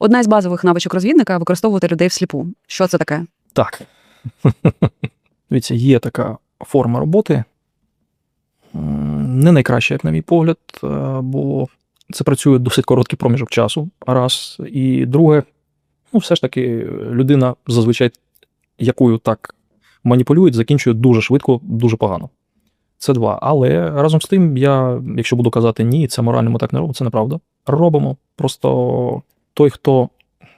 Одна із базових навичок розвідника використовувати людей всліпу. Що це таке? Так. Дивіться, є така форма роботи. Не найкраща, як на мій погляд, е, бо це працює досить короткий проміжок часу. Раз. І друге, ну, все ж таки, людина зазвичай, якою так маніпулюють, закінчує дуже швидко, дуже погано. Це два. Але разом з тим, я, якщо буду казати ні, це морально ми так не робимо, це неправда. Робимо. Просто той, хто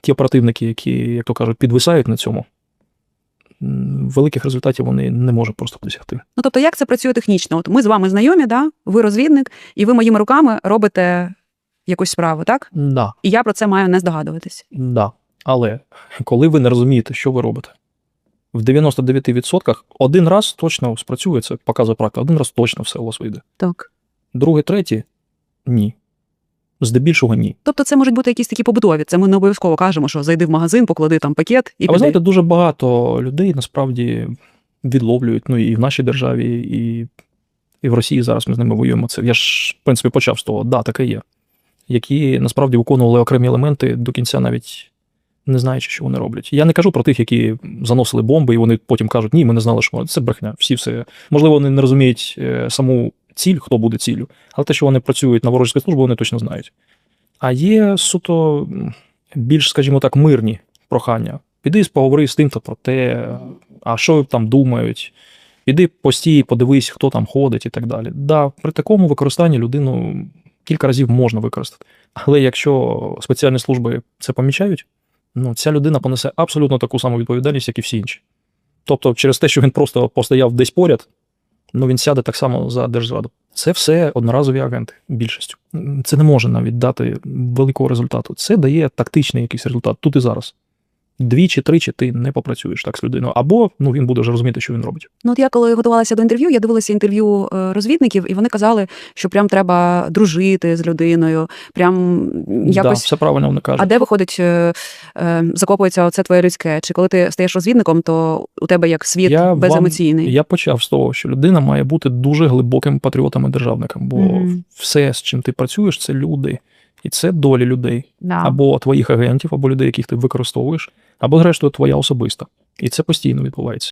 ті оперативники, які, як то кажуть, підвисають на цьому, великих результатів вони не можуть просто досягти. Ну тобто, як це працює технічно? От ми з вами знайомі, да? ви розвідник, і ви моїми руками робите якусь справу, так? Да, І я про це маю не здогадуватись. да. Але коли ви не розумієте, що ви робите, в 99% один раз точно спрацює, це показує практика, один раз точно все у вас вийде. Так. Другий, третій ні. Здебільшого ні. Тобто, це можуть бути якісь такі побутові. Це ми не обов'язково кажемо, що зайди в магазин, поклади там пакет і а ви знаєте, дуже багато людей насправді відловлюють, ну і в нашій державі, і, і в Росії зараз ми з ними воюємо. Це я ж, в принципі, почав з того, да, таке є. Які насправді виконували окремі елементи до кінця навіть не знаючи, що вони роблять. Я не кажу про тих, які заносили бомби, і вони потім кажуть, ні, ми не знали, що. Це брехня. Всі все. Можливо, вони не розуміють е, саму ціль, хто буде ціллю, але те, що вони працюють на ворожу службу, вони точно знають. А є суто більш, скажімо так, мирні прохання. Піди поговори з тим-то про те, а що там думають. Піди постій, подивись, хто там ходить і так далі. Да, при такому використанні людину кілька разів можна використати. Але якщо спеціальні служби це помічають, ну ця людина понесе абсолютно таку саму відповідальність, як і всі інші. Тобто, через те, що він просто постояв десь поряд, ну він сяде так само за держзраду. Це все одноразові агенти більшістю. Це не може навіть дати великого результату. Це дає тактичний якийсь результат тут і зараз. Двічі, тричі ти не попрацюєш так з людиною. Або ну він буде вже розуміти, що він робить. Ну, от я коли готувалася до інтерв'ю, я дивилася інтерв'ю е, розвідників, і вони казали, що прям треба дружити з людиною, прям Да, все правильно вони кажуть. А де виходить, е, е, закопується оце твоє людське? Чи коли ти стаєш розвідником, то у тебе як світ Я вам- беземоційний? Я почав з того, що людина має бути дуже глибоким патріотом і державником, бо Мгм. все, з чим ти працюєш, це люди. І це долі людей. Да. Або твоїх агентів, або людей, яких ти використовуєш, або, зрештою, твоя особиста. І це постійно відбувається.